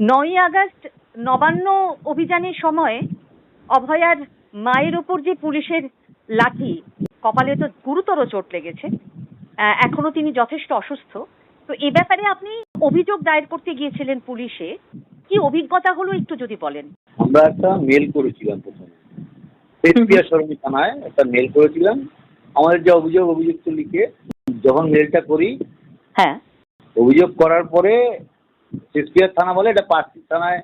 নয়ই আগস্ট নবান্ন অভিযানের সময় অভয়ার মায়ের ওপর যে পুলিশের লাঠি কপালে তো গুরুতর চোট লেগেছে এখনও তিনি যথেষ্ট অসুস্থ। তো এ ব্যাপারে আপনি অভিযোগ দায়ের করতে গিয়েছিলেন পুলিশে কি অভিজ্ঞতা হলো একটু যদি বলেন? আমরা একটা মেল করেছিলাম প্রথমে। তেজপিয়া সরণি থানায় একটা মেল করেছিলাম। আমাদের যে অভিযোগ অভিযুক্ত লিখে যখন মেলটা করি হ্যাঁ। অভিযোগ করার পরে থানা বলে এটা থানায়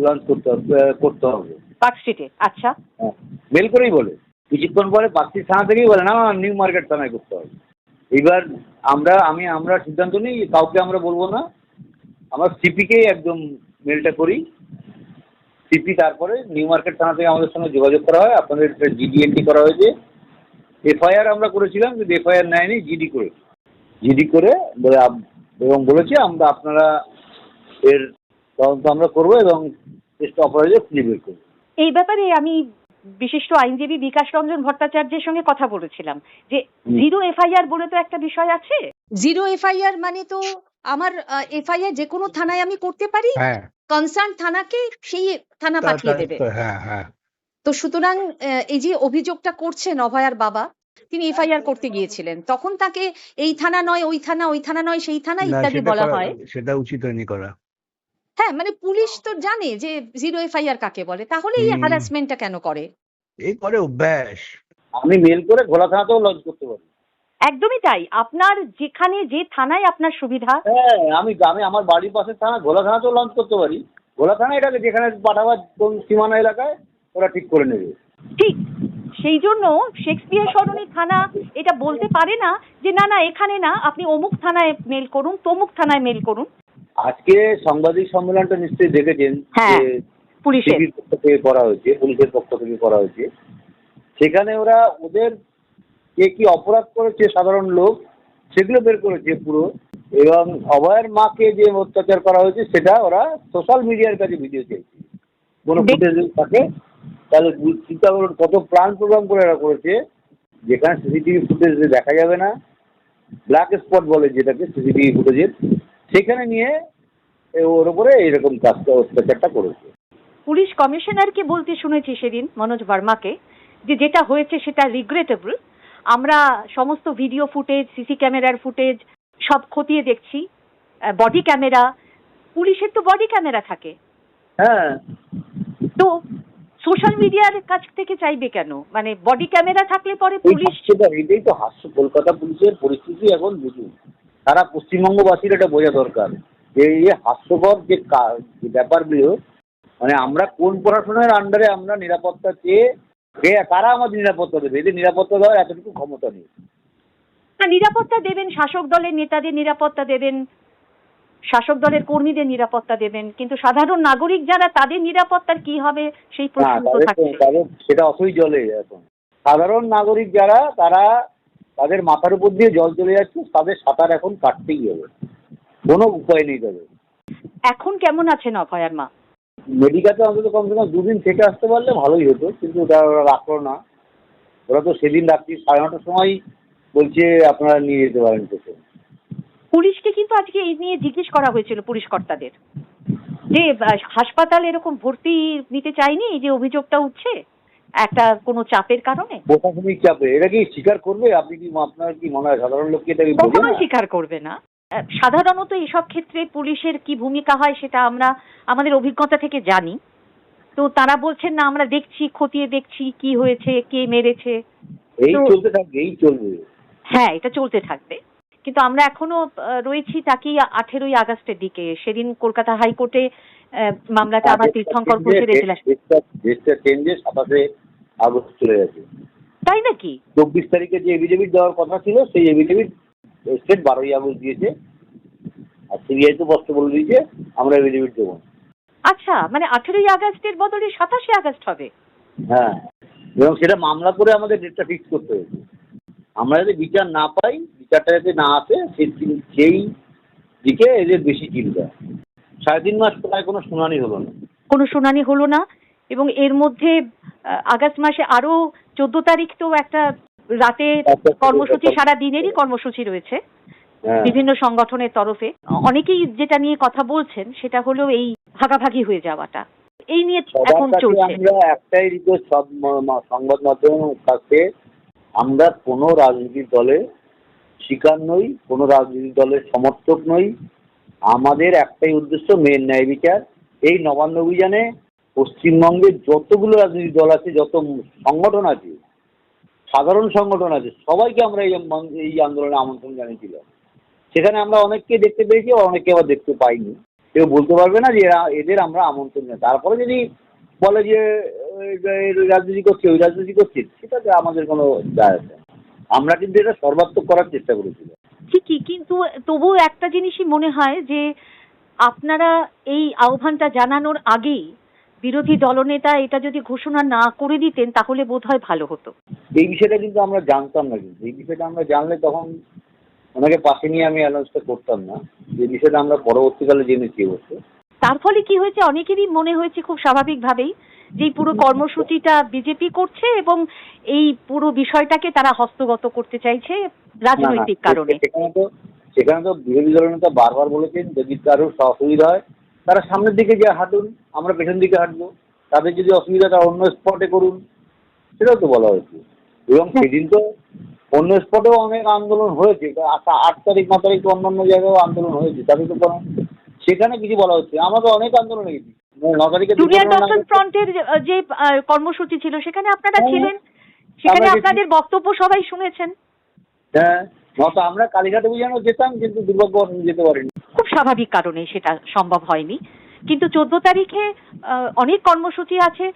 লঞ্চ করতে হবে করতে হবে। পার্ক স্ট্রিটে আচ্ছা। হ্যাঁ, মেল করেই বলে। কিছুক্ষণ পরে থানা থেকেই বলে না নিউ মার্কেট থানায় করতে হবে। এবার আমরা আমি আমরা সিদ্ধান্ত নিই কাউকে আমরা বলব না। আমরা সিপিকেই একদম মেলটা করি। সিপি তারপরে নিউ মার্কেট থানা থেকে আমাদের সঙ্গে যোগাযোগ করা হয়। আপনাদের জিডি এন্ট্রি করা হয়েছে। এফআইআর আমরা করেছিলাম কিন্তু এফআইআর নেয়নি জিডি করে। জিডি করে বলে এবং বলেছে আমরা আপনারা এর তদন্ত আমরা করব এবং চেষ্টা অপরাধে খুঁজে বের করব। এই ব্যাপারে আমি বিশিষ্ট আইনজীবী বিকাশ রঞ্জন ভট্টাচার্যের সঙ্গে কথা বলেছিলাম যে জিরো এফআইআর বলে তো একটা বিষয় আছে? জিরো এফআইআর মানে তো আমার এফআইআর যে কোনো থানায় আমি করতে পারি। হ্যাঁ। কনসার্ন থানাকে সেই থানা পাঠিয়ে দেবে। তো হ্যাঁ হ্যাঁ। তো সুতরাং আহ, এই যে অভিযোগটা করছেন অভয়ার বাবা তিনি এফআইআর করতে গিয়েছিলেন। তখন তাকে এই থানা নয় ওই থানা ওই থানা নয় সেই থানা ইত্যাদি বলা হয়। সেটা উচিত হয়নি করা। হ্যাঁ মানে পুলিশ তো জানে যে জিরো এফআইআর কাকে বলে তাহলে এই। হ্যারাসমেন্টটা কেন করে? এই করে অভ্যাস আমি মেল করে ঘোলা থানাতেও লঞ্চ করতে পারি। একদমই তাই। আপনার যেখানে যে থানায় আপনার সুবিধা। হ্যাঁ আমি আমি আমার বাড়ির পাশের থানা ঘোলা থানাতেও লঞ্চ করতে পারি। ঘোলা থানা এটাকে যেখানে পাঠাবার কোন সীমানা এলাকায় ওরা ঠিক করে নেবে। ঠিক। সেই জন্য শেক্সপিয়ার সরণি থানা এটা বলতে পারে না যে না না এখানে না আপনি অমুক থানায় মেল করুন তমুক থানায় মেল করুন। আজকে সাংবাদিক সম্মেলনটা নিশ্চয়ই দেখেছেন হ্যাঁ, যে পুলিশের। পক্ষ থেকে করা হয়েছে পুলিশের পক্ষ থেকে করা হয়েছে। সেখানে ওরা ওদের কে কি অপরাধ করেছে সাধারণ লোক সেগুলো বের করেছে পুরো। এবং অভয়ের মাকে যে অত্যাচার করা হয়েছে সেটা ওরা সোশ্যাল মিডিয়ার কাছে ভিডিও চেয়েছে কোনো ফুটেজ থাকে তাহলে চিন্তা করুন কত প্রাণ প্রোগ্রাম করে এরা করেছে। যেখানে সিসিটিভি ফুটেজ দেখা যাবে না। ব্ল্যাক স্পট বলে যেটাকে সিসিটিভি ফুটেজের সেখানে নিয়ে ওর উপরে এইরকম কাজটা অত্যাচারটা করেছে। পুলিশ কমিশনারকে বলতে শুনেছি সেদিন মনোজ ভার্মাকে যে যেটা হয়েছে সেটা রিগ্রেটেবল আমরা সমস্ত ভিডিও ফুটেজ সিসি ক্যামেরার ফুটেজ সব খতিয়ে দেখছি বডি ক্যামেরা পুলিশের তো বডি ক্যামেরা থাকে। হ্যাঁ। তো সোশ্যাল মিডিয়ার কাছ থেকে চাইবে কেন? মানে বডি ক্যামেরা থাকলে পরে পুলিশ হাস্যটা এটাই তো হাস্য কলকাতা পুলিশের পরিস্থিতি এখন বুঝুন। সারা পশ্চিমবঙ্গবাসীর এটা বোঝা দরকার যে এই হাস্যকর যে ব্যাপারগুলো মানে আমরা কোন প্রশাসনের আন্ডারে আমরা নিরাপত্তা চেয়ে কে কারা আমাদের নিরাপত্তা দেবে এদের নিরাপত্তা দেওয়ার এতটুকু ক্ষমতা নেই। না, নিরাপত্তা দেবেন শাসক দলের নেতাদের নিরাপত্তা দেবেন শাসক দলের কর্মীদের নিরাপত্তা দেবেন কিন্তু সাধারণ নাগরিক যারা তাদের নিরাপত্তার কি হবে সেই প্রশ্ন সেটা অসই জলে এখন। সাধারণ নাগরিক যারা তারা তাদের মাথার উপর দিয়ে জল চলে যাচ্ছে তাদের সাঁতার এখন কাটতেই হবে। কোনো উপায় নেই তাদের। এখন কেমন আছেন অভয়ার মা? মেডিকাতে অন্তত কমসে কম দুদিন থেকে আসতে পারলে ভালোই হতো কিন্তু ওটা ওরা রাখল না। ওরা তো সেদিন রাত্রি সাড়ে নটার সময় বলছে আপনারা নিয়ে যেতে পারেন পেশেন্ট পুলিশকে কিন্তু আজকে এই নিয়ে জিজ্ঞেস করা হয়েছিল পুলিশ কর্তাদের। যে হাসপাতাল এরকম ভর্তি নিতে চায়নি যে অভিযোগটা উঠছে? একটা কোনো চাপের কারণে? প্রশাসনিক চাপে। এটা কি স্বীকার করবে? আপনি কি আপনার কি মনে হয় সাধারণ লোককে এটা কি বোঝে কখনোই না? স্বীকার করবে না। সাধারণত এসব ক্ষেত্রে পুলিশের কি ভূমিকা হয় সেটা আমরা আমাদের অভিজ্ঞতা থেকে জানি। তো তারা বলছেন না আমরা দেখছি খতিয়ে দেখছি কি হয়েছে কে মেরেছে। এই চলতে থাকবে এই চলবে। হ্যাঁ এটা চলতে থাকবে। কিন্তু আমরা এখনও রয়েছি তাকিয়ে আঠেরোই আগস্টের দিকে। সেদিন কলকাতা হাইকোর্টে মামলাটা আমার তীর্থঙ্কর ঘোষের এজলাস ডেটটা চেঞ্জে সাতাশে আগস্ট চলে গেছে। তাই নাকি? চব্বিশ তারিখে যে এভিডেভিট দেওয়ার কথা ছিল সেই এভিডেভিট স্টেট বারোই আগস্ট দিয়েছে। আর সিবিআই তো স্পষ্ট বলে দিয়েছে আমরা এভিডেভিট দেবো। আচ্ছা মানে আঠেরোই আগস্টের বদলে সাতাশে আগস্ট হবে। হ্যাঁ এবং সেটা মামলা করে আমাদের ডেটটা ফিক্স করতে হয়েছে। আমরা যদি বিচার না পাই বিচারটা যাতে না আসে সেই সেই দিকে এদের বেশি চিন্তা। সাড়ে তিন মাস প্রায় কোনো শুনানি হলো না। কোনো শুনানি হলো না এবং এর মধ্যে আগস্ট মাসে আরও চোদ্দ তারিখ তো একটা রাতে কর্মসূচি সারা দিনেরই কর্মসূচি রয়েছে হ্যাঁ। বিভিন্ন সংগঠনের তরফে। অনেকেই যেটা নিয়ে কথা বলছেন সেটা হলো এই ভাগাভাগি হয়ে যাওয়াটা। এই নিয়ে এখন চলছে। আমরা একটাই রিকোয়েস্ট সব সংবাদ মাধ্যমের কাছে আমরা কোনো রাজনৈতিক দলে শিকার নই কোনো রাজনৈতিক দলের সমর্থক নই। আমাদের একটাই উদ্দেশ্য মেয়ের ন্যায় বিচার। এই নবান্ন অভিযানে পশ্চিমবঙ্গের যতগুলো রাজনৈতিক দল আছে, যত সংগঠন আছে, সাধারণ সংগঠন আছে, সবাইকে আমরা এই এই আন্দোলনে আমন্ত্রণ জানিয়েছিলাম সেখানে আমরা অনেককে দেখতে পেয়েছি আর অনেককে আবার দেখতে পাইনি। কেউ বলতে পারবে না যে এরা, এদের আমরা আমন্ত্রণ জানাই। তারপরে যদি বলে যে রাজনীতি করছে, ওই রাজনীতি করছে, সেটাতে আমাদের কোনো যায় আসে আমরা কিন্তু এটা সর্বাত্মক করার চেষ্টা করেছিলাম। ঠিকই কিন্তু তবুও একটা জিনিসই মনে হয় যে আপনারা এই আহ্বানটা জানানোর আগেই বিরোধী দলনেতা এটা যদি ঘোষণা না করে দিতেন তাহলে বোধহয় ভালো হতো। এই বিষয়টা কিন্তু আমরা জানতাম না কিন্তু। এই বিষয়টা আমরা জানলে তখন ওনাকে পাশে নিয়ে আমি অ্যানাউন্সটা করতাম না। যে বিষয়টা আমরা পরবর্তীকালে জেনেছি অবশ্য তার ফলে কি হয়েছে? অনেকেরই মনে হয়েছে খুব স্বাভাবিকভাবেই যে পুরো কর্মসূচিটা বিজেপি করছে এবং এই পুরো বিষয়টাকে তারা হস্তগত করতে চাইছে। রাজনৈতিক কারণে। সেখানে তো বিরোধী দলনেতা বারবার বলেছেন যদি কারোর অসুবিধা হয় তারা সামনের দিকে যে হাঁটুন আমরা পেছন দিকে হাঁটবো। তাদের যদি অসুবিধা তারা অন্য স্পটে করুন। সেটাও তো বলা হয়েছে। এবং সেদিন তো অন্য স্পটেও অনেক আন্দোলন হয়েছে। আট তারিখ ন তারিখ তো অন্যান্য জায়গায়ও আন্দোলন হয়েছে। তাদের তো কোনো সেখানে কিছু বলা হচ্ছে আমরা তো অনেক আন্দোলন গেছি। ন তারিখে জুনিয়র ডক্টর ফ্রন্টের যে কর্মসূচি ছিল সেখানে আপনারা হ্যাঁ, ছিলেন? সেখানে আপনাদের বক্তব্য সবাই শুনেছেন? হ্যাঁ নয়তো আমরা কালীঘাট অভিযানও যেতাম কিন্তু দুর্ভাগ্যবশ যেতে পারিনি। খুব স্বাভাবিক কারণে সেটা সম্ভব হয়নি। কিন্তু চোদ্দ তারিখে অনেক কর্মসূচি আছে।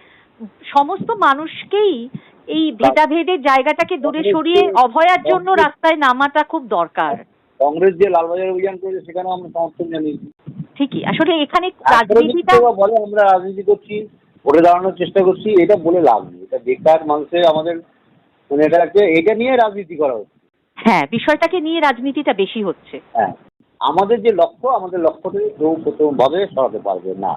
সমস্ত মানুষকেই এই ভেদাভেদের জায়গাটাকে দূরে সরিয়ে অভয়ার জন্য রাস্তায় নামাটা খুব দরকার। কংগ্রেস যে লালবাজার অভিযান করেছে সেখানেও আমরা সমর্থন জানিয়েছি। ঠিকই। আসলে এখানে রাজনীতিটা বলে আমরা রাজনীতি করছি ভোটে দাঁড়ানোর চেষ্টা করছি এটা বলে লাভ নেই। এটা বেকার মানুষের আমাদের মানে এটা এটা নিয়ে রাজনীতি করা হচ্ছে। হ্যাঁ বিষয়টাকে নিয়ে রাজনীতিটা বেশি হচ্ছে। হ্যাঁ আমাদের যে লক্ষ্য, আমাদের লক্ষ্যটাকে কেউ প্রথমভাবে সরাতে পারবে না।